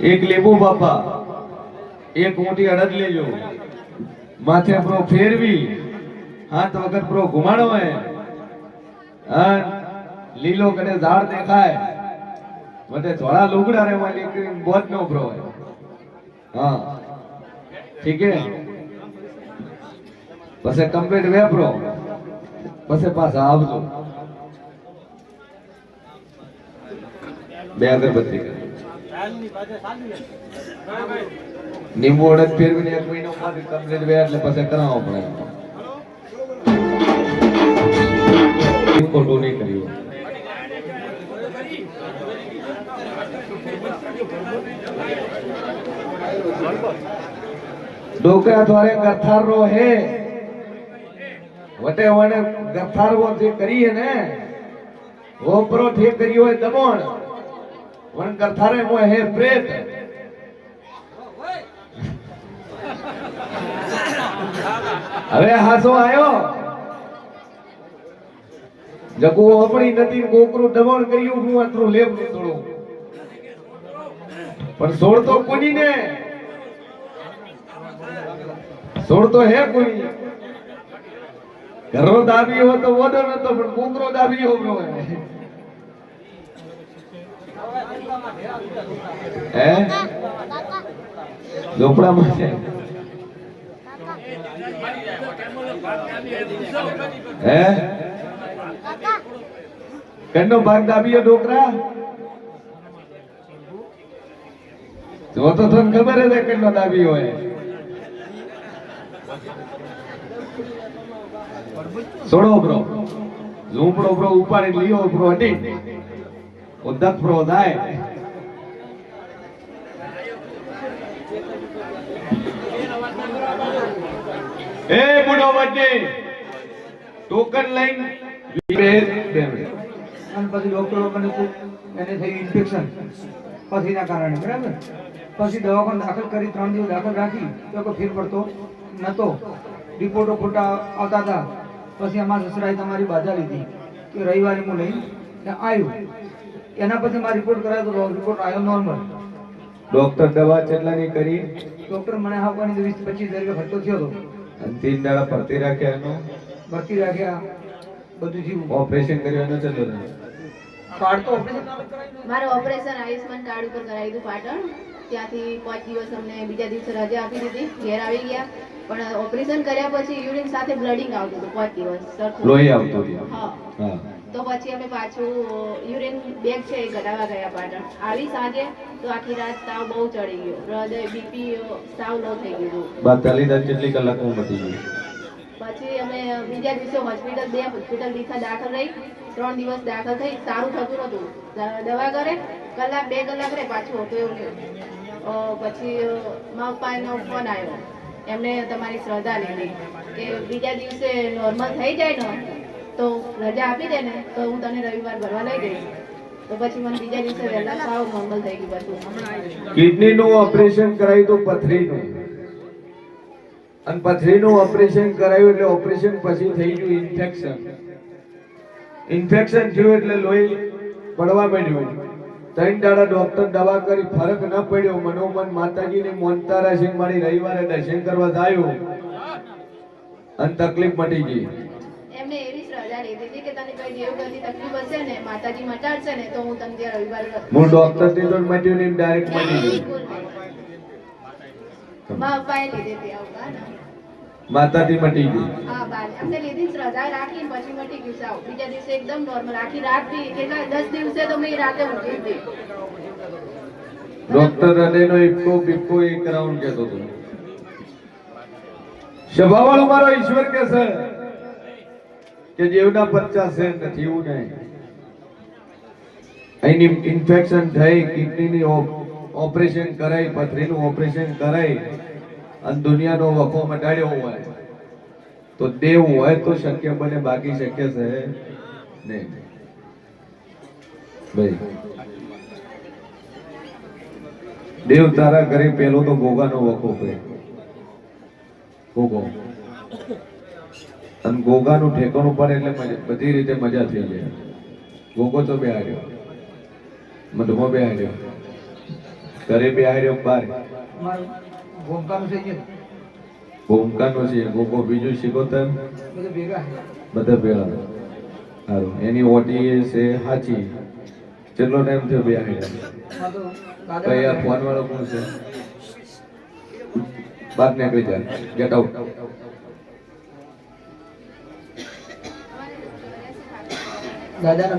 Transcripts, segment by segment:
એક લીંબુ બાપા એક મોટી અડદ લેજો માથે પ્રો ફેરવી, હાથ વગર પ્રો ઘુમાડો હે લીલો કને ઝાડ દેખાય. મને ધોળા લુગડા રે કરીને બોજ નો પ્રો હે. ઠીક હે? પછી કમ્પ્લીટ વેપરો. પછી પાછા આવજો. બે અગરબત્તી. લીંબુ અડદ ફેરવીને એક મહિનો માંથી કમ્પ્લીટ બે, એટલે પછી કરાવવો પડે. ખોટું નહીં કર્યું ડોકરા દ્વારે ગથારો હે. વટે વને ગથારવો જે કરીએ ને ઓપરો જે કર્યો હોય દમણ. વન ગથારે મો હે પ્રેત. હવે હાસો આયો. જગુ આપણી નથી કોકરું દમણ કર્યું, હું આટલું લેબ થોડું પણ સોળ તો કોની ને સોળ તો હે કોઈ ઘરો દાબી હોય તો વોડો નતો પણ કોકરો દાબી હોબરો હે? ઝોપડામાં છે. હે? કેનો ભાગ દાબીયો ડોકરા જો તો તને ખબર છે કેટલો દાબી હોય. સોડો બ્રો ઝૂંપડો બ્રો ઉપાડી લીયો બ્રો હટી ઉદ્દત બ્રો જાય એ બુડો વચ્ચે ટોકન લઈને અને પછી ડોક્ટરો પણ એને થઈ ઇન્ફેક્શન પથરીના કારણે બરાબર? પછી દવાખાને દાખલ કરી ત્રણ દિવસ દાખલ રાખી તો કોઈ ફેર પડતો નહોતો રિપોર્ટો ખોટા આવતા હતા. પછી અમારા સસરાએ તમારી બાધા લીધી કે રવિવારે હું લઈને આવ્યું એના પછી મારો રિપોર્ટ કરાયો તો રિપોર્ટ આવ્યો નોર્મલ ડોક્ટર દવા કેટલાની કરી? ડોક્ટર મને આપવાની વીસ પચીસ હજાર રૂપિયા ખર્ચો થયો હતો. અને તીન દાડા ભરતી રાખ્યા એનું. ભરતી રાખ્યા. બધું જીવું ઓપરેશન કર્યું એનું ચલો ને કાર્ડ તો ઓપરેશન મારું ઓપરેશન આયુષ્માન કાર્ડ ઉપર કરાવી હતું પાટણ. ત્યાંથી પાંચ દિવસ અમને બીજા દિવસે રજા આપી દીધી. ઘેર આવી ગયા. પણ ઓપરેશન કર્યા પછી યુરિન સાથે બ્લડિંગ આવતું હતું પાંચ દિવસ. લોહી આવતું હતું. હા. તો પછી અમે પાછું યુરિન બેગ છે એ કઢાવવા ગયા પાટણ આવી સાંજે તો આખી રાત તાવ બહુ ચડી ગયો. હૃદય બીપી સાવ લો થઈ ગયું. બાતાલી બાદ કેટલી કલાક હું મટી ગયું પછી અમે બીજા દિવસે હોસ્પિટલ બે હોસ્પિટલ દીઠા દાખલ રહી. ત્રણ દિવસ દાખલ થઈ. સારું થતું નતું. દવા કરે કલાક બે કલાક રે પાછું હતું એવું પછી મારા પપ્પાનો ફોન આવ્યો. એમને તમારી શ્રદ્ધા લીધી કે બીજા દિવસે નોર્મલ થઈ જાય ને, તો રજા આપી દે ને, તો હું તને રવિવાર ભરવા લઈ જઈશ. તો પછી મને બીજા દિવસે વહેલા સાવ નોર્મલ થઈ ગયું બધું. ઓપરેશન કરાયું તો પથરીનું. અને પથરીનું ઓપરેશન કરાયું એટલે ઓપરેશન પછી થઈ ગયું ઇન્ફેક્શન ઇન્ફેક્શન થયું એટલે લોહી પડવા માંડ્યું. ત્રણ દાડા ડોક્ટર દવા કરી ફરક ન પડ્યો. મનોમન માતાજીની મોનતારા સિંહ મારી રવિવારે દર્શન કરવા આવ્યો અને તકલીફ મટી ગઈ. એમને એવી શ્રદ્ધા લીધી હતી કે તને કઈ દેવગતિ તકલીફ હશે ને માતાજી મટાડશે ને તો હું તને રવિવારે હું ડોક્ટરથી તો મટ્યું નહીં ડાયરેક્ટ મટી ગયું. બિલકુલ નહીં. લીધી હતી આવું ને. માતાજી મટી હા લીધી રાખી પછી મટી ગયું સાવ બીજા દિવસે એકદમ નોર્મલ આખી રાત બી કેટલા દસ દિવસે તો મેં રાતે ઊંઘી હતી. ડોક્ટર હૃદયનો ઇફકો બિફકો એ કરાવવાનું કહેતો હતો. સ્વભાવવાળો મારો ઈશ્વર કે છે કે પચાસ છે નથી એવું નહીં. અહીંની ઇન્ફેક્શન થઈ કિડનીની ઓપરેશન કરાઈ પથરીનું ઓપરેશન કરાઈ. અને દુનિયાનો વખો મટાડ્યો હોય તો દેવ હોય તો શક્ય બને, બાકી શક્ય છે નહીં. ભાઈ, દેવ તારા ઘરે પેલો તો ગોગાનો વખો ભાઈ ગોગો અને ગોગાનું ઠેકાણું પણ એટલે બધી રીતે મજા થઈ જાય. ગોગો તો બે હાર્યો મધમાં બે હાર્યો ઘરે બે હાર્યો બાર મારું ભૂમકાનું છે ગોકો ભૂમકાનો છે ગોગો બીજું શીખો બધા ભેગા બધા સારું એની ઓટી છે સાચી કેટલો ટાઈમ થયો બે તો કઈ આ ફોન વાળો કોણ છે બહાર નીકળી જાય ગેટ આઉટ દાદાના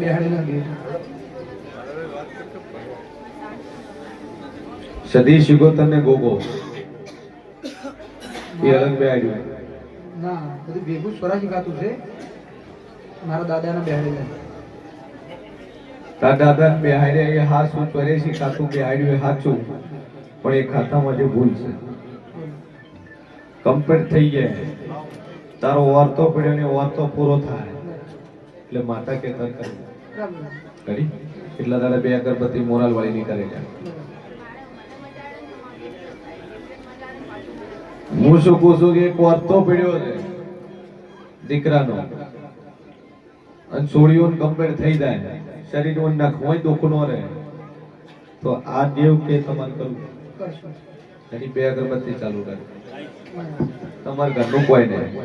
સદી શીખો ને ગોગો એ અલગ બે ના બધું ભેગું સ્વરાજી ખાતું છે. મારા દાદાના બેહાડેલા તાર દાદા બે હાર્યા એ હાસું ચોર્યાસી ખાતું બે હાર્યું એ હાચું? પણ એ ખાતામાં જે ભૂલ છે. કમ્પ્લીટ થઈ જાય. તારો વાર્તો પડ્યો ને વાર્તો પૂરો થાય. એટલે માતા કે તર કરી. એટલા તારે બે અગરબત્તી મોરાલ વાળી ની કરે છે હું શું કહું છું કે એક વાર્તો પીડ્યો છે? દીકરાનો. અને છોડીઓ કમ્પેર થઈ જાય. શરીરનો નખ, હોય દુઃખ નો રહે. તો આ દેવ કે તમારે કરવું? એની બે અગરબત્તી ચાલુ કરે. તમારે ઘરનું કોઈ નહીં.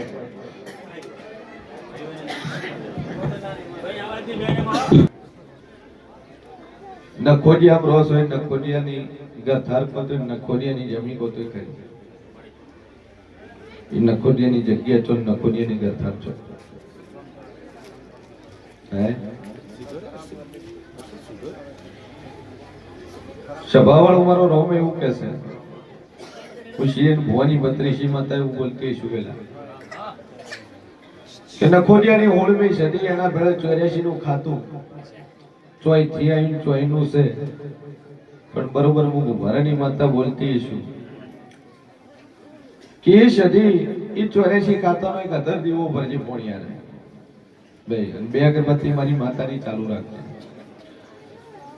નખોડિયા બ્રોસ રોસ હોય, નખોડિયાની ગથાર પત્ર, નખોડિયાની જમી કોતો કરી. એ નખોડિયાની જગ્યા છો નખોડિયાની ગથાર છો. સભાવાળો મારો રોમ એવું કે છે. ખુશી ભુવાની બત્રીસી માતા એવું બોલતી શુવેલા કે નખોડિયાની હોળમી સદી એના ભેળે ચોર્યાસી નું ખાતું. ચોયથી આવીને ચોયનું છે. પણ બરોબર હું ભરાની માતા બોલતી છું. કે એ સદી એ ચોર્યાસી ખાતાનો એક અધર દીવો ભરજે પોણિયારે બે બે અગરબત્તી મારી માતાની ચાલુ રાખજે.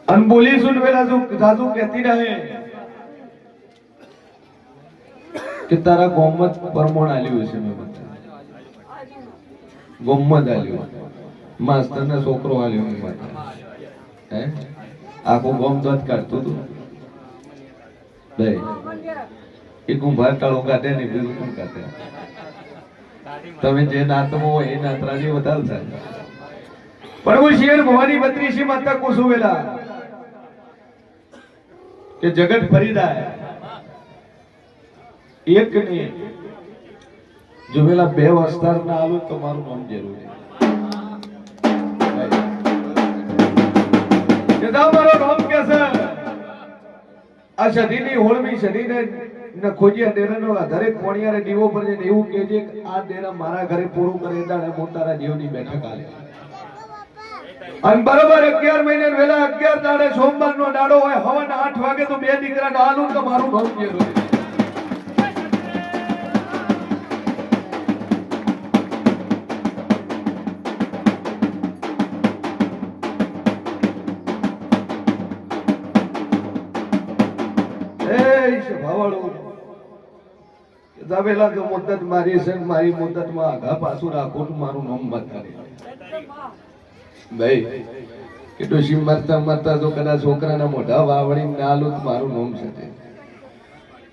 અને બોલી સુન પેલા તું જાજુ કહેતી રહે કે તારા ગોમત પરમોણ આલ્યું છે મેં બધા. ગોમત આલ્યું. માસ્તર ને છોકરો આલ્યો મેં બધા. હે? આખું ગોમ દોત કાઢતું હતું બે એ કુંભાર ટાળો કાઢે ને બીજું કોણ કાઢે? તમે જે નાતમો હોય એ નાતરાજી વધારે થાય. પ્રભુ શિયર ભવાની બત્રીસી માતા કુસુવેલા કે જગત ફરીદાય એક ને જો પેલા બે વસ્તાર ના આવે તો મારું નામ જરૂરી દાવ મારો નામ કે છે? આ સદીની હોળમી સદીને ને ખોજિયા ડેરાનો દરેક કોણિયારે દીવો પર જઈને એવું કહેજે કે આ ડેરા મારા ઘરે પૂરું કરે દાડે હું તારા જીવની બેઠક આલે અને બરોબર અગિયાર મહિને વેલા અગિયાર દાડે સોમવાર નો દાડો હોય, હવાના આઠ વાગે તો બે દીકરા આલું તો મારું જરૂરી એ ભાવાળું. દાવેલા તો મુદ્દત મારી છે, મારી મુદ્દતમાં આઘા પાછું રાખો મારું નામ મત કરી ભાઈ કે ડોશી મરતા મરતા તો કદાચ છોકરાના મોઢા વાવડી ના લો મારું નામ છે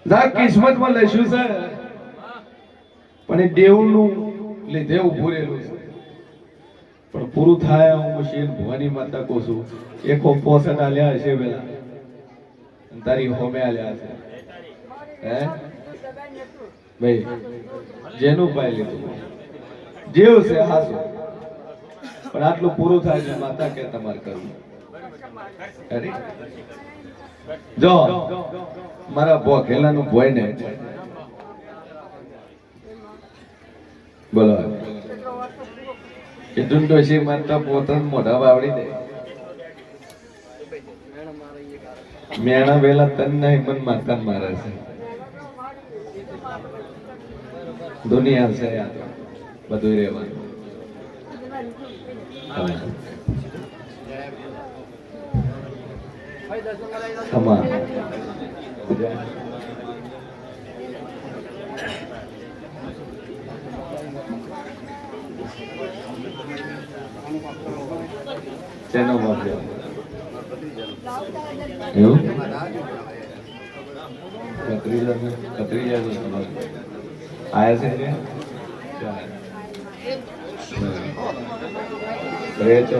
જા, કિસ્મતમાં લઈશું છે. પણ એ દેવનું લીધે ઉભું રહેલું છે. પણ પૂરું થાય હું શેર ભવાની માતા કહું છું, એક પોષણ આલ્યા હશે પેલા તારી હોમે આલ્યા છે હે? ભાઈ, જેનું પાય લીધું. જેવ છે હાસુ પણ આટલું પૂરું થાય છે, માતા કે તમારે કરવું? જો, મારા ભોખેલાનું ભોય ને. બોલો. કે છે મારતા પોતાનું મોઢા વાવડી દે. મેણા વેલા તન નહીં, પણ માતા મારે છે. દુનિયા છે આ તો. બધું રહેવાનું. તમાર. એવું? છે આયા છે ને રહે છે